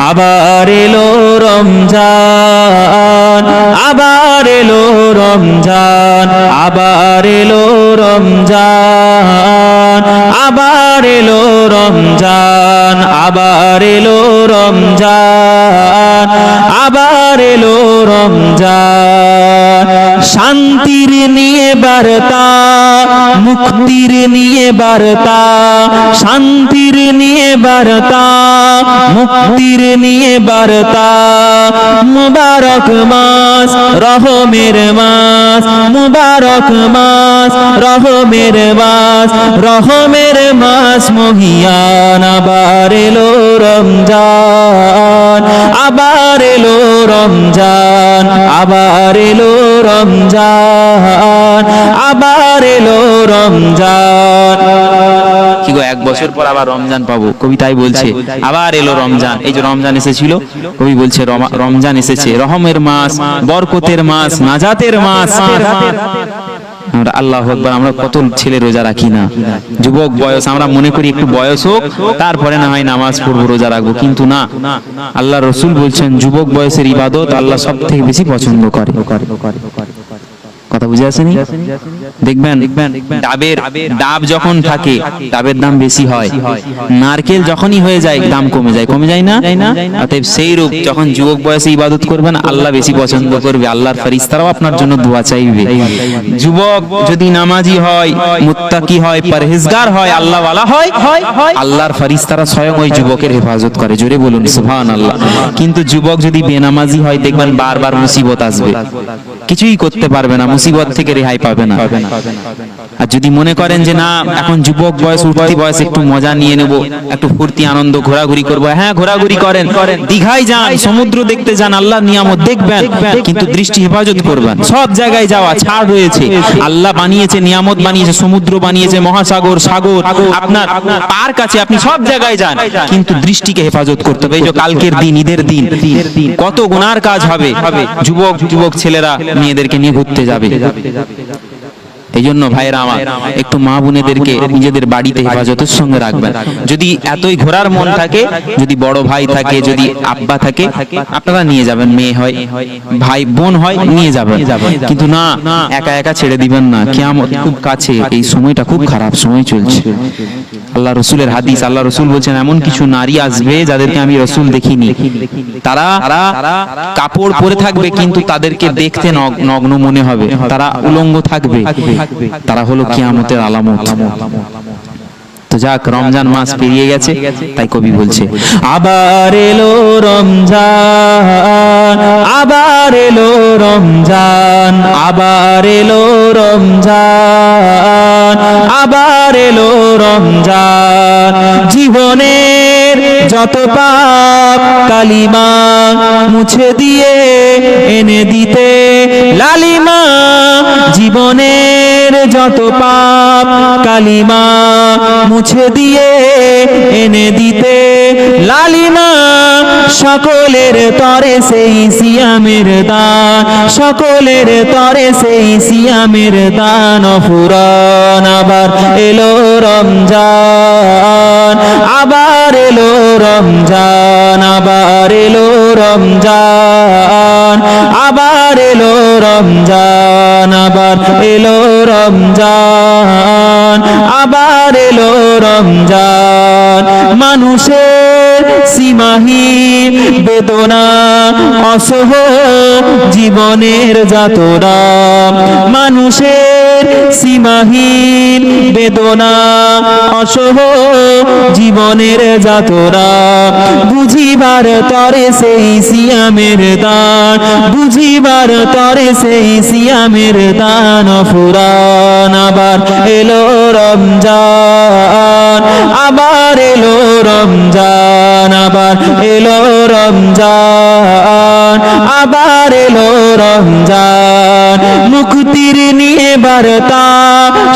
আবার এলো রমজান, আবার এলো রমজান, আবার এলো রমজান, আবার এলো রমজান, আবার এলো রমজান, আবার এলো রমজান। শান্তির নিয়ে বার্তা, মুক্তির নিয়ে বার্তা, শান্তির নিয়ে বার্তা, মুক্তির নিয়ে বার্তা। মুবারক মাস, রহমের মাস, মুবারক মাস, রহমের মাস রহমের মাস মহিয়ান আবার এলো রমজান, আবার এলো রমজান, আবার এলো রমজান। আবার এলো রমজান। কি গো, এক বছর পর আবার রমজান পাবো? কবি তাই বলছে, আবার এলো রমজান। এই যে রমজান এসেছিল, কবি বলছে রমজান এসেছে। রহমের মাস, বরকতের মাস, নাজাতের মাস। আমরা আল্লাহ আকবার, আমরা কত ছেলে রোজা রাখি না। যুবক বয়স, আমরা মনে করি একটু বয়স হোক, তারপরে না হয় নামাজ পড়ব, রোজা রাখব। কিন্তু না, আল্লাহ রসুল বলছেন, যুবক বয়সের ইবাদত আল্লাহ সব থেকে বেশি পছন্দ করে। কথা বুঝে দেখবেন, ডাবের ডাব যখন থাকে, ডাবের দাম বেশি হয়। নারকেল যখনই হয়ে যায়, দাম কমে যায়। কমে যায় না? অতএব সেই রূপ যখন যুবক বয়সে ইবাদত করবেন, আল্লাহ বেশি পছন্দ করবে। আল্লাহর আপনার জন্য দোয়া চাইবে। যুবক যদি নামাজি হয়, মুত্তাকি হয়, পরহেজগার হয় আল্লাহ ওয়ালা হয়, আল্লাহর ফেরেশতারা স্বয়ং ওই যুবকের হেফাজত করে। জোরে বলুন, সুবহানাল্লাহ। কিন্তু যুবক যদি বেনামাজি হয়, দেখবেন বারবার মুসিবত আসবে। কিছুই করতে পারবে না মুসিবত থেকে রেহাই পাবে না। আর যদি মনে করেন যে না, এখন যুবক বয়স উঠতি বয়স, একটু মজা নিয়ে নেব, একটু ফুর্তি, আনন্দ, ঘোরাঘুরি করব। হ্যাঁ ঘোরাঘুরি করেন, দীঘায় যান, সমুদ্র দেখতে যান, আল্লাহ নিয়ামত দেখবেন, কিন্তু দৃষ্টি হেফাজত করবেন। সব জায়গায় যাওয়া ছাড় রয়েছে। আল্লাহ বানিয়েছে, নিয়ামত বানিয়েছে, সমুদ্র বানিয়েছে, মহাসাগর, সাগর, আপনার পার্ক আছে, আপনি সব জায়গায় যান, কিন্তু দৃষ্টিকে হেফাজত করতে হবে। এই যে কালকের দিন, ঈদের দিন, কত গুনার কাজ হবে। যুবক যুবক, ছেলেরা, মেয়েদেরকে নিয়ে ঘুরতে যাবে। এই জন্য ভাইয়েরা আমার একটু মা বোনেদেরকে নিজেদের বাড়িতে হেফাজতের সঙ্গে রাখবেন। যদি এতই ঘোরার মন থাকে যদি বড় ভাই থাকে যদি আব্বা থাকে আপনারা নিয়ে যাবেন মেয়ে হয় ভাই বোন হয় নিয়ে যাবেন। কিন্তু না একা একা ছেড়ে দিবেন না। কিয়ামত খুব কাছে এই সময়টা খুব খারাপ সময় চলছে। আল্লাহ রসুলের হাদিস আল্লাহ রসুল বলছেন এমন কিছু নারী আসবে যাদেরকে আমি রসুল দেখিনি। তারা কাপড় পরে থাকবে কিন্তু তাদেরকে দেখতে নগ- নগ্ন মনে হবে। তারা উলঙ্গ থাকবে। তারা হলো কিয়ামতের আলামত। তো যাক রমজান মাস পেরিয়ে গেছে তাই কবি বলছে। আবার এলো রমজান আবার এলো রমজান আবার এলো রমজান আবার এলো রমজান। জীবনের যত পাপ কালিমা মুছে দিয়ে এনে দিতে লালিমা জীবনের যত পাপ কালিমা মুছে দিয়ে এনে দিতে। লালিমা সকলের তরে সেই সিয়ামের দান, সকলের তরে সেই সিয়ামের দান। ফুরান আবার এলো রমজান, আবার এলো রমজান, আবার এলো রমজান। আবার এলো রমজান, আবার এলো রমজান, আবার এলো রমজান। মানুষের সীমাহীন বেদনা, অসহ জীবনের যাতনা। মানুষের সীমাহীন বেদনা, অসহ জীবনের যাতনা। বুঝিবার তরে সেই সিয়ামের দান, বুঝিবার তরে সেই সিয়ামের দান ফুরান আবার এলো রমজান, আবার এলো রমজান, আবার এলো রমজান। আবার এলো রমজান। মুক্তির নিয়ে বার্তা,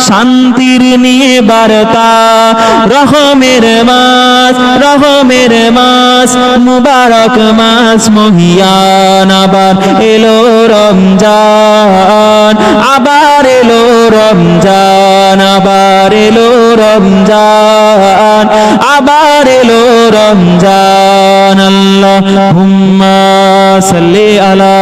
শান্তির নিয়ে বার্তা। রহমের মাস রহমের মাস, মুবারক মাস, মহিয়ান আবার এলো রমজান। আবার এলো রমজান, আবার এলো রমজান। আবার এলো রমজান আল্লাহ হুম্মা সাল্লি আলা